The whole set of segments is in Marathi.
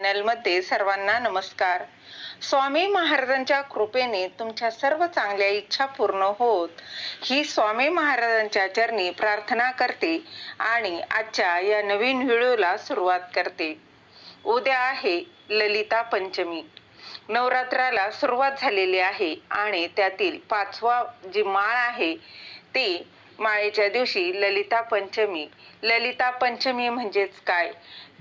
चॅनलमध्ये सर्वांना नमस्कार. स्वामी महाराजांच्या कृपेने तुमच्या सर्व चांगल्या इच्छा पूर्ण होत. ही स्वामी महाराजांच्या चरणी प्रार्थना करते आणि आजच्या या नवीन व्हिडिओला सुरुवात करते. उद्या आहे ललिता पंचमी. नवरात्राला सुरुवात झालेली आहे आणि त्यातील पाचवा जी माळ आहे ती माळेच्या दिवशी ललिता पंचमी. ललिता पंचमी म्हणजेच काय?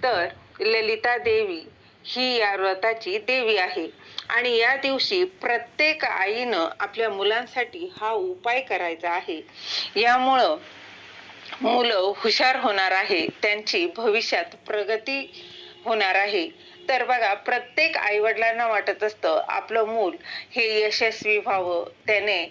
तर ललिता देवी ही या व्रताची देवी आहे. आणि या दिवशी प्रत्येक आईनं आपल्या मुलांसाठी हा उपाय करायचा आहे. यामुळं मुलं हुशार होणार आहे. त्यांची भविष्यात प्रगती होणार आहे. तर बघा प्रत्येक आईवडिलांना वाटत असतं आपलं मूल हे यशस्वी व्हावं. त्याने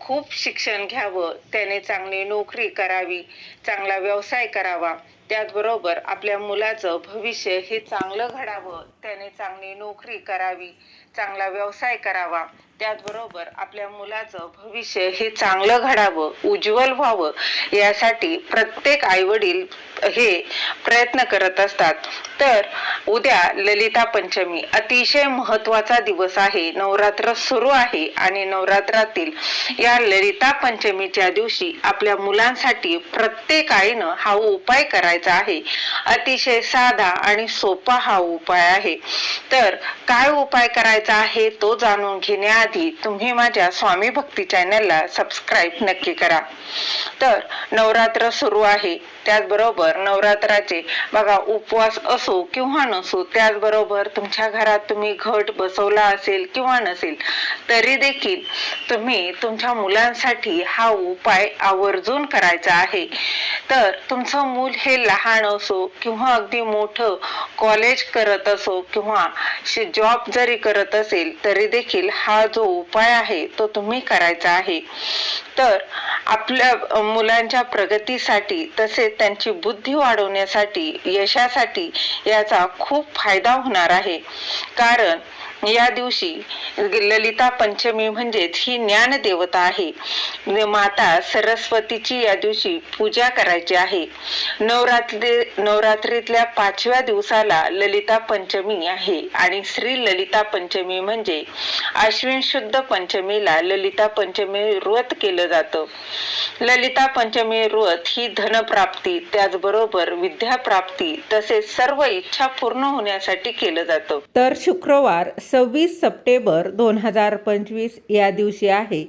खूप शिक्षण घ्यावं. त्याने चांगली नोकरी करावी चांगला व्यवसाय करावा. त्याचबरोबर आपल्या मुलाचं भविष्य हे चांगलं घडावं. त्याने चांगली नोकरी करावी चांगला व्यवसाय करावा. त्याचबरोबर आपल्या मुलाचं भविष्य हे चांगलं घडावं उज्ज्वल व्हावं यासाठी प्रत्येक आईवडील हे प्रयत्न करत असतात. तर उद्या ललिता पंचमी अतिशय महत्त्वाचा दिवस आहे. नवरात्र सुरू आहे आणि नवरात्रातील या ललिता पंचमीच्या दिवशी आपल्या मुलांसाठी प्रत्येक आईनं हा उपाय करायचा आहे. अतिशय साधा आणि सोपा हा उपाय आहे. तर काय उपाय करायचा आहे तो जाणून घेण्याआधी तुम्ही माझ्या स्वामी भक्ती चॅनलला सबस्क्राईब नक्की करा. तर नवरात्र सुरू आहे. त्याचबरोबर नवरात्राचे बघा उपवास असो किंवा नसो त्याचबरोबर तुमच्या घरात तुम्ही घट बसवला असेल किंवा नसेल तरी देखील तुम्ही तुमच्या मुलांसाठी हा उपाय आवर्जून करायचा आहे. तर तुमचं मूल हे लहान असो किंवा अगदी मोठं कॉलेज करत असो किंवा जॉब जरी करत असेल तरी देखील हा जो उपाय आहे तो तुम्ही करायचा आहे. तर आपल्या मुलांच्या प्रगतीसाठी तसेच त्यांची बुद्धी वाढवण्यासाठी यशासाठी याचा खूप फायदा होणार आहे. कारण या दिवशी ललिता पंचमी म्हणजेच ही ज्ञान देवता आहे. माता सरस्वतीची या दिवशी पूजा करायची आहे. नवरात्री नवरात्रीतल्या पाचव्या दिवसाला ललिता पंचमी आहे आणि श्री ललिता पंचमी म्हणजे आश्विन शुद्ध पंचमीला ललिता पंचमी व्रत केलं जातं. ललिता पंचमी व्रत ही धनप्राप्ती त्याचबरोबर विद्याप्राप्ती तसेच सर्व इच्छा पूर्ण होण्यासाठी केलं जातं. तर शुक्रवार सव्वीस सप्टेंबर दोन हजार पंचवीस या दिवशी आहे.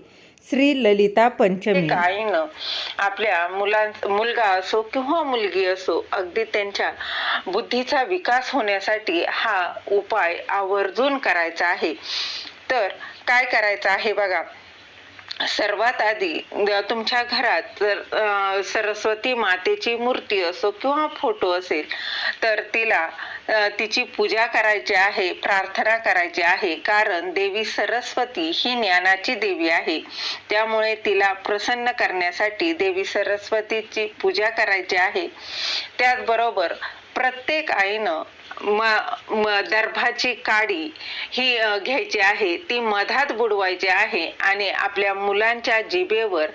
श्री ललिता पंचमी. प्रत्येक आईनं आपल्या मुला मुलगा असो किंवा मुलगी असो अगदी त्यांच्या बुद्धीचा विकास होण्यासाठी हा उपाय आवर्जून करायचा आहे. तर काय करायचं आहे बघा सर्वात आधी तुमच्या घरात जर सरस्वती मातेची मूर्ती असो किंवा फोटो असेल तर तिला तिची पूजा करायची आहे प्रार्थना करायची आहे. कारण देवी सरस्वती ही ज्ञानाची देवी आहे. त्यामुळे तिला प्रसन्न करण्यासाठी देवी सरस्वतीची पूजा करायची आहे. त्याचबरोबर प्रत्येक आईनं म म- दर्भाची काडी ही घ्यायची आहे. ती मधात बुडवायची आहे आणि आपल्या मुलांच्या जिभेवर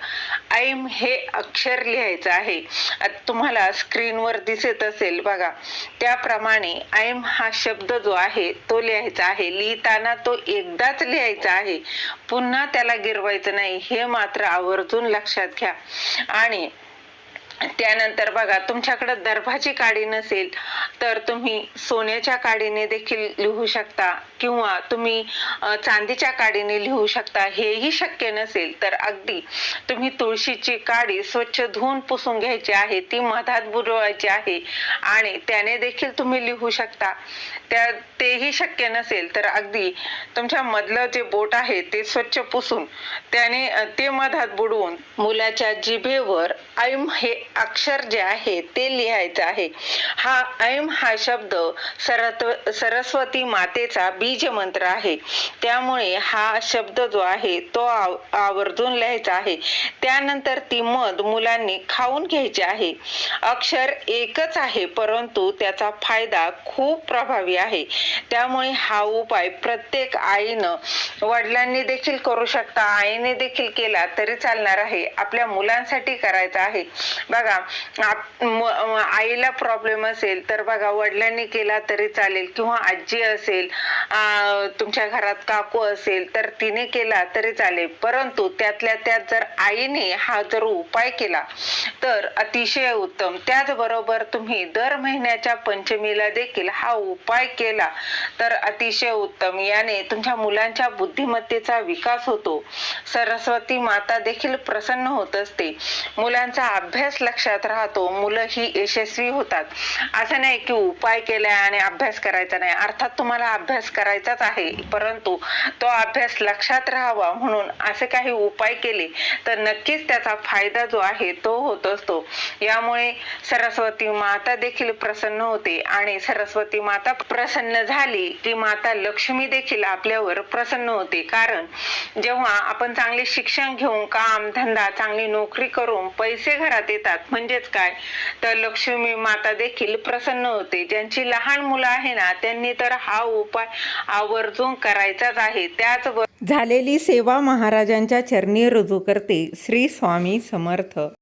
ऐम हे अक्षर लिहायचं आहे. तुम्हाला स्क्रीनवर दिसत असेल बघा. त्याप्रमाणे ऐम हा शब्द जो आहे तो लिहायचा आहे. लिहिताना तो एकदाच लिहायचा आहे. पुन्हा त्याला गिरवायचं नाही. हे मात्र आवर्जून लक्षात घ्या. आणि त्यानंतर बघा तुमच्याकडे दर्भाची काडी नसेल तर तुम्ही सोन्याच्या काडीने देखील लिहू शकता किंवा तुम्ही चांदीच्या काडीने लिहू शकता हेही शक्य नसेल तर अगदी तुम्ही तुळशीची काडी स्वच्छ धुवून पुसून घ्यायची आहे ती मधात बुडवायची आहे आणि त्याने देखील तुम्ही लिहू शकता. त्या तेही शक्य नसेल तर अगदी तुमच्या मधलं जे बोट आहे ते स्वच्छ पुसून त्याने ते मधात बुडवून मुलाच्या जिभेवर ऐम हे अक्षर जे आहे ते लिहायचं आहे. हा ऐम हा शब्द सरत्व सरस्वती मातेचा बीज मंत्र आहे. त्यामुळे हा शब्द जो आहे तो आव- आवर्जून लिहायचा आहे. त्यानंतर ती मध मुलांनी खाऊन घ्यायची आहे. अक्षर एकच आहे परंतु त्याचा फायदा खूप प्रभावी आहे. त्यामुळे हा उपाय प्रत्येक आईनं वडिलांनी देखील करू शकता. आईने देखील केला तरी चालणार आहे. आपल्या मुलांसाठी करायचा आहे. बघा बघा आईला प्रॉब्लेम असेल तर बघा वडिलांनी केला तरी चालेल किंवा आजी असेल तुमच्या घरात काकू असेल तर तिने केला तरी चालेल. परंतु त्यातल्या त्यात जर आईने हा जर उपाय केला तर अतिशय उत्तम. त्याचबरोबर तुम्ही दर महिन्याच्या पंचमीला देखील हा उपाय केला तर अतिशय उत्तम. याने तुमच्या मुलांच्या बुद्धिमत्तेचा विकास होतो. सरस्वती माता देखील प्रसन्न होत असते. मुलांचा अभ्यास लक्षात राहतो. मुलं ही यशस्वी होतात. असं नाही की उपाय केलाय आणि अभ्यास करायचा नाही. अर्थात तुम्हाला अभ्यास करायचाच आहे. परंतु तो अभ्यास लक्षात राहावा म्हणून असे काही उपाय केले तर नक्कीच त्याचा फायदा जो आहे तो होत असतो. यामुळे सरस्वती माता देखील प्रसन्न होते आणि सरस्वती माता प्रसन्न झाली की माता लक्ष्मी देखील आपल्यावर प्रसन्न होते. कारण जेव्हा आपण चांगले शिक्षण घेऊन काम धंदा चांगली नोकरी करून पैसे घरात येतात म्हणजेच काय? तर लक्ष्मी माता देखील प्रसन्न होते. ज्यांची लहान मुलं आहे ना त्यांनी तर हा उपाय आवर्जून करायचाच आहे. त्याचबरोबर झालेली सेवा महाराजांच्या चरणी रुजू करते. श्री स्वामी समर्थ.